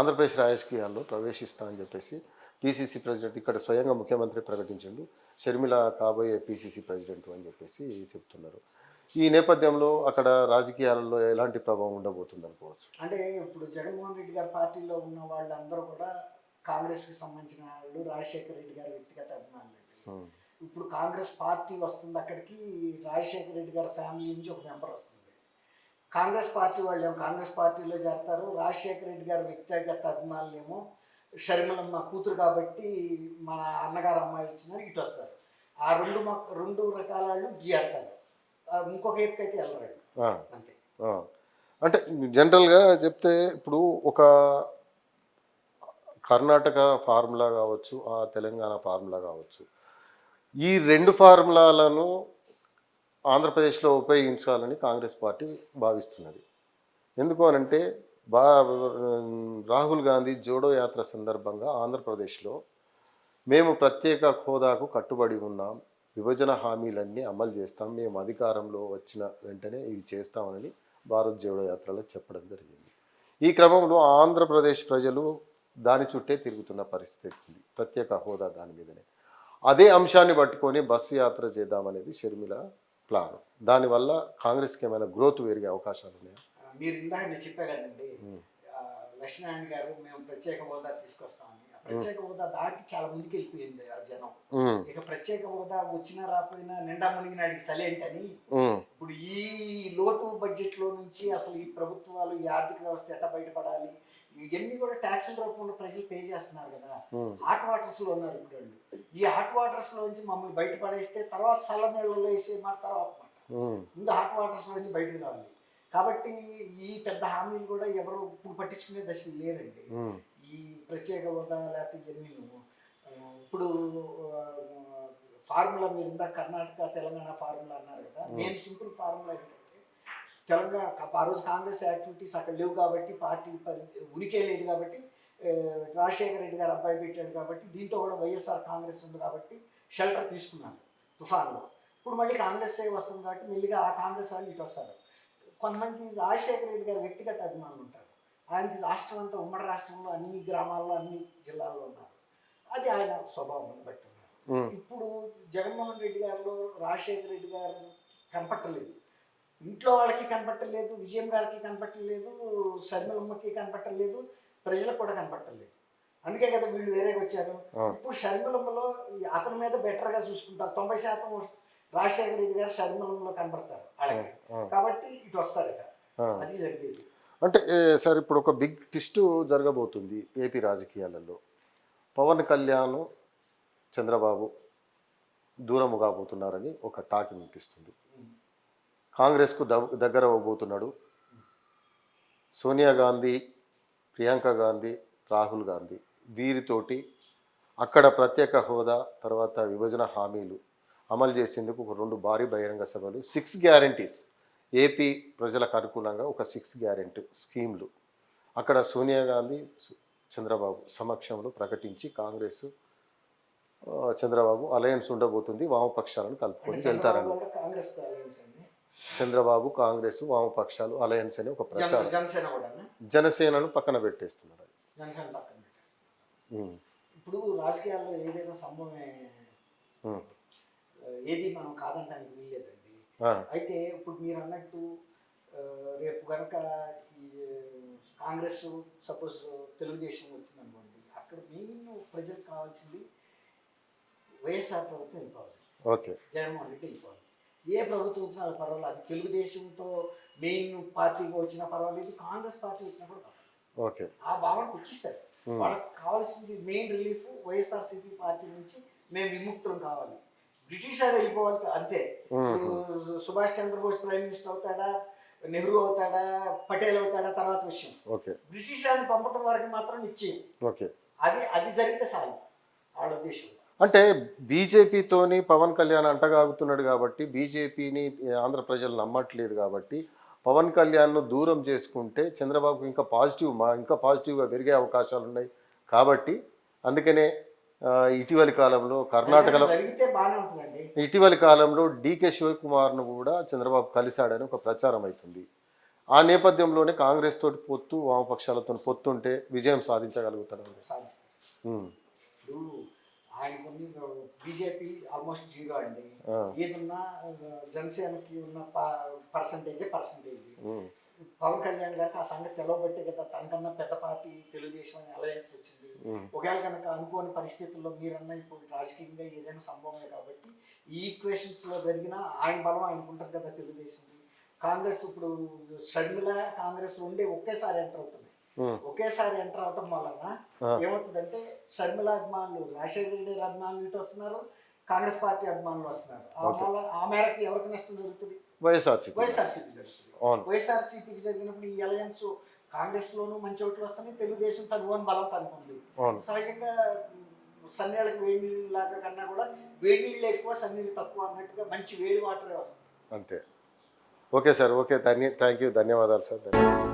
ఆంధ్రప్రదేశ్ రాజకీయాల్లో ప్రవేశిస్తా అని చెప్పేసి పిసిసి ప్రెసిడెంట్ ఇక్కడ స్వయంగా ముఖ్యమంత్రి ప్రకటించిండు. షర్మిల కాబోయే పిసిసి ప్రెసిడెంట్ అని చెప్పేసి చెప్తున్నారు. ఈ నేపథ్యంలో అక్కడ రాజకీయాలలో ఎలాంటి ప్రభావం ఉండబోతుంది అనుకోవచ్చు? అంటే ఇప్పుడు జగన్మోహన్ రెడ్డి గారి పార్టీలో ఉన్న వాళ్ళందరూ కూడా కాంగ్రెస్కి సంబంధించిన వాళ్ళు రాజశేఖర రెడ్డి గారి వ్యక్తిగత అభిమానులు. ఇప్పుడు కాంగ్రెస్ పార్టీ వస్తుంది అక్కడికి రాజశేఖర రెడ్డి గారి ఫ్యామిలీ నుంచి ఒక మెంబర్ వస్తుంది. కాంగ్రెస్ పార్టీ వాళ్ళు ఏమో కాంగ్రెస్ పార్టీలో చేస్తారు. రాజశేఖర రెడ్డి గారి వ్యక్తిగత అభిమానులు ఏమో షర్మిలమ్మ కూతురు కాబట్టి మన అన్నగారు అమ్మాయి ఇచ్చిన ఇటు వస్తారు. ఆ రెండు రెండు రకాల వాళ్ళు చేస్తారు ఇంకొక వెళ్ళరండి ఆ, అంతే. అంటే జనరల్గా చెప్తే ఇప్పుడు ఒక కర్ణాటక ఫార్ములా కావచ్చు ఆ తెలంగాణ ఫార్ములా కావచ్చు. ఈ రెండు ఫార్ములాలను ఆంధ్రప్రదేశ్లో ఉపయోగించాలని కాంగ్రెస్ పార్టీ భావిస్తున్నది. ఎందుకు అనంటే బా రాహుల్ గాంధీ జోడో యాత్ర సందర్భంగా ఆంధ్రప్రదేశ్లో మేము ప్రత్యేక హోదాకు కట్టుబడి ఉన్నాం విభజన హామీలన్నీ అమలు చేస్తాం మేము అధికారంలో వచ్చిన వెంటనే ఇవి చేస్తామని భారత్ జోడో యాత్రలో చెప్పడం జరిగింది. ఈ క్రమంలో ఆంధ్రప్రదేశ్ ప్రజలు దాని చుట్టే తిరుగుతున్న పరిస్థితి ఉంది ప్రత్యేక హోదా దాని మీదనే. అదే అంశాన్ని పట్టుకొని బస్సు యాత్ర చేద్దామనేది షర్మిల ప్లాన్. దానివల్ల కాంగ్రెస్కి ఏమైనా గ్రోత్ పెరిగే అవకాశాలు ఉన్నాయా? మీరు ఇందాక నేను చెప్పా కదండి. లక్ష్మీనారాయణ గారు మేము ప్రత్యేక హోదా తీసుకొస్తామని. ఆ ప్రత్యేక హోదా దాటి చాలా ముందుకు వెళ్ళిపోయింది ఆ జనం. ఇక ప్రత్యేక హోదా వచ్చినా రాకపోయినా నిండా మునిగినాడికి సలేంటని. ఉమ్, ఇప్పుడు ఈ లోటు బడ్జెట్లో నుంచి అసలు ఈ ప్రభుత్వాలు ఈ ఆర్థిక వ్యవస్థ ఎట్ట బయటపడాలి? ఇవన్నీ కూడా ట్యాక్సుల రూపంలో ప్రజలు పే చేస్తున్నారు కదా. హాట్ వాటర్స్లో ఉన్నారు ఇప్పుడు ఈ హాట్ వాటర్స్లో నుంచి మమ్మల్ని బయటపడేస్తే తర్వాత చల్ల నీళ్ళలో వేసే మాట తర్వాత మాట. ముందు హాట్ వాటర్స్ నుంచి బయటకు రావాలి. కాబట్టి ఈ పెద్ద హామీలు కూడా ఎవరు ఇప్పుడు పట్టించుకునే దశ లేరండి. ఈ ప్రత్యేక హోదా లేకపోతే ఇవన్నీ ఇప్పుడు ఫార్ములా మీరు ఇందాక కర్ణాటక తెలంగాణ ఫార్ములా అన్నారు కదా. మెయిన్ సింపుల్ ఫార్ములా ఏంటంటే తెలంగాణ ఆ రోజు కాంగ్రెస్ యాక్టివిటీస్ అక్కడ లేవు కాబట్టి పార్టీ పరి- ఉనికే లేదు కాబట్టి రాజశేఖర రెడ్డి గారు అబ్బాయి పెట్టాడు కాబట్టి దీంట్లో కూడా వైఎస్ఆర్ కాంగ్రెస్ ఉంది కాబట్టి షెల్టర్ తీసుకున్నాను తుఫాన్లో. ఇప్పుడు మళ్ళీ కాంగ్రెస్ వస్తుంది కాబట్టి మెల్లిగా ఆ కాంగ్రెస్ వాళ్ళు ఇటు వస్తారు. కొంతమంది రాజశేఖర రెడ్డి గారి వ్యక్తిగత అభిమానులు ఉంటారు. ఆయనకి రాష్ట్రం అంతా ఉమ్మడి రాష్ట్రంలో అన్ని గ్రామాల్లో అన్ని జిల్లాల్లో ఉన్నారు. అది ఆయన స్వభావం బట్టి ఇప్పుడు జగన్మోహన్ రెడ్డి గారిలో రాజశేఖర రెడ్డి గారు కనపట్టలేదు. ఇంట్లో వాళ్ళకి కనపట్టలేదు విజయం గారికి కనపట్టలేదు షర్మిలమ్మకి కనపట్టలేదు ప్రజలకు కూడా కనపట్టలేదు అందుకే కదా వీళ్ళు వేరేగా వచ్చారు. ఇప్పుడు షర్మిలమ్మలో ఈ అతని మీద బెటర్గా చూసుకుంటారు. తొంభై శాతం రాజశేఖర రెడ్డి గారు షర్మిలంలో ఆ, కాబట్టి ఇటు వస్తారు ఇక. అది జరిగేది. అంటే సార్ ఇప్పుడు ఒక బిగ్ ట్విస్ట్ జరగబోతుంది ఏపీ రాజకీయాలలో. పవన్ కళ్యాణ్ చంద్రబాబు దూరము కాబోతున్నారని ఒక టాక్ వినిపిస్తుంది. కాంగ్రెస్కు దగ్- దగ్గర అవ్వబోతున్నాడు. సోనియా గాంధీ ప్రియాంక గాంధీ రాహుల్ గాంధీ వీరితోటి అక్కడ ప్రత్యేక హోదా తర్వాత విభజన హామీలు అమలు చేసేందుకు ఒక రెండు భారీ బహిరంగ సభలు సిక్స్ గ్యారంటీస్. ఏపీ ప్రజలకు అనుకూలంగా ఒక సిక్స్ గ్యారెంటీ స్కీమ్లు. అక్కడ సోనియా గాంధీ చంద్రబాబు సమక్షంలో ప్రకటించి కాంగ్రెస్ చంద్రబాబు అలయన్స్ ఉండబోతుంది వామపక్షాలను కలుపుకొని వెళ్తారని. చంద్రబాబు కాంగ్రెస్ వామపక్షాలు అలయన్స్ అని ఒక ప్రచారం. జనసేన కూడా జనసేనను పక్కన పెట్టేస్తున్నారు ఇప్పుడు రాజకీయాల్లో ఏదైనా సంభవమే ఏది మనం కాదంటానికి వీల్లేదండి. అయితే ఇప్పుడు మీరు అన్నట్టు రేపు కనుక కాంగ్రెస్ సపోజ్ తెలుగుదేశం వచ్చిందనుకోండి అక్కడ మెయిన్ ప్రజలకు కావాల్సింది వైఎస్ఆర్ ప్రభుత్వం వెళ్ళిపోవాలి. ఓకే. జగన్మోహన్ రెడ్డి వెళ్ళిపోవాలి. ఏ ప్రభుత్వం వచ్చినా పర్వాలేదు. అది తెలుగుదేశంతో మెయిన్ పార్టీగా వచ్చినా పర్వాలేదు కాంగ్రెస్ పార్టీ వచ్చినా కూడా పర్వాలేదు. ఓకే. ఆ భావనకు వచ్చేసారు. ఉమ్, వాళ్ళకి కావాల్సింది మెయిన్ రిలీఫ్ వైఎస్ఆర్సీపీ పార్టీ నుంచి మేము విముక్తం కావాలి. బ్రిటిష్ ఆడ వెళ్ళిపోవాలి అంతే. ఇప్పుడు సుభాష్ చంద్రబోస్ ప్రైమ్ మినిస్టర్ అవుతాడా నెహ్రూ అవుతాడా పటేల్ అవుతాడా తర్వాత విషయం. బ్రిటిష్ వాళ్ళని పంపడం వరకు మాత్రం నిశ్చయం. ఓకే. అది అది జరిగితే చాలు. వాళ్ళ ఉద్దేశం. అంటే బీజేపీతోని పవన్ కళ్యాణ్ అంటగాగుతున్నాడు కాబట్టి బీజేపీని ఆంధ్ర ప్రజలు నమ్మట్లేదు కాబట్టి పవన్ కళ్యాణ్ను దూరం చేసుకుంటే చంద్రబాబుకు ఇంకా పాజిటివ్ మా ఇంకా పాజిటివ్గా పెరిగే అవకాశాలు ఉన్నాయి కాబట్టి అందుకనే ఇటీవలి కాలంలో కర్ణాటకలో ఇటీవలి కాలంలో డీకే శివకుమార్ను కూడా చంద్రబాబు కలిశాడని ఒక ప్రచారం అవుతుంది. ఆ నేపథ్యంలోనే కాంగ్రెస్ తోటి పొత్తు వామపక్షాలతో పొత్తు ఉంటే విజయం సాధించగలుగుతారు. ఇప్పుడు ఆయనకున్న బీజేపీ ఆల్మోస్ట్ జీరో అండి. ఏదున్నా జనసేనకి ఉన్న పర్సంటేజే పర్సంటేజ్ పవన్ కళ్యాణ్ గారికి ఆ సంగతి తెలవబట్టే కదా తనకన్నా పెద్ద పార్టీ తెలుగుదేశం అలయన్స్ వచ్చింది. ఒకవేళ కనుక అనుకోని పరిస్థితుల్లో మీరన్నా ఇప్పుడు రాజకీయంగా ఏదైనా సంభవమే కాబట్టి ఈ ఈక్వేషన్స్లో జరిగిన ఆయన బలం ఆయనకు ఉంటుంది కదా తెలుగుదేశం కాంగ్రెస్ ఇప్పుడు షర్మిల కాంగ్రెస్ రెండే ఒకేసారి ఎంటర్ ఉమ్, ఒకేసారి ఎంటర్ అవటం వలన. ఏమవుతుందంటే షర్మిల అభిమానులు రాజశేఖర రెడ్డి అభిమానులు ఇటు వస్తున్నారు కాంగ్రెస్ పార్టీ అభిమానులు వస్తున్నారు. ఆ మేరకు ఎవరికి నష్టం జరుగుతుంది? వైఎస్ఆర్సీపీ వైఎస్ఆర్సీపీ జరుగుతుంది. వైఎస్ఆర్సీపీకి జరిగినప్పుడు ఈ అలయన్స్ కాంగ్రెస్ లోను మంచి ఓట్లు వస్తాయి తెలుగుదేశం తన ఓన్ బలం తనకుంది సహజంగా సన్నీళ్ళకి వేడి నీళ్ళు లాగా కన్నా కూడా వేడి నీళ్ళు ఎక్కువ సన్నీళ్ళు తక్కువ అన్నట్టుగా మంచి వేడి వాటరే వస్తుంది. అంతే. Okay sir okay. Dhanya thank you. ధన్యవాదాలు సార్. ధన్యవాదాలు.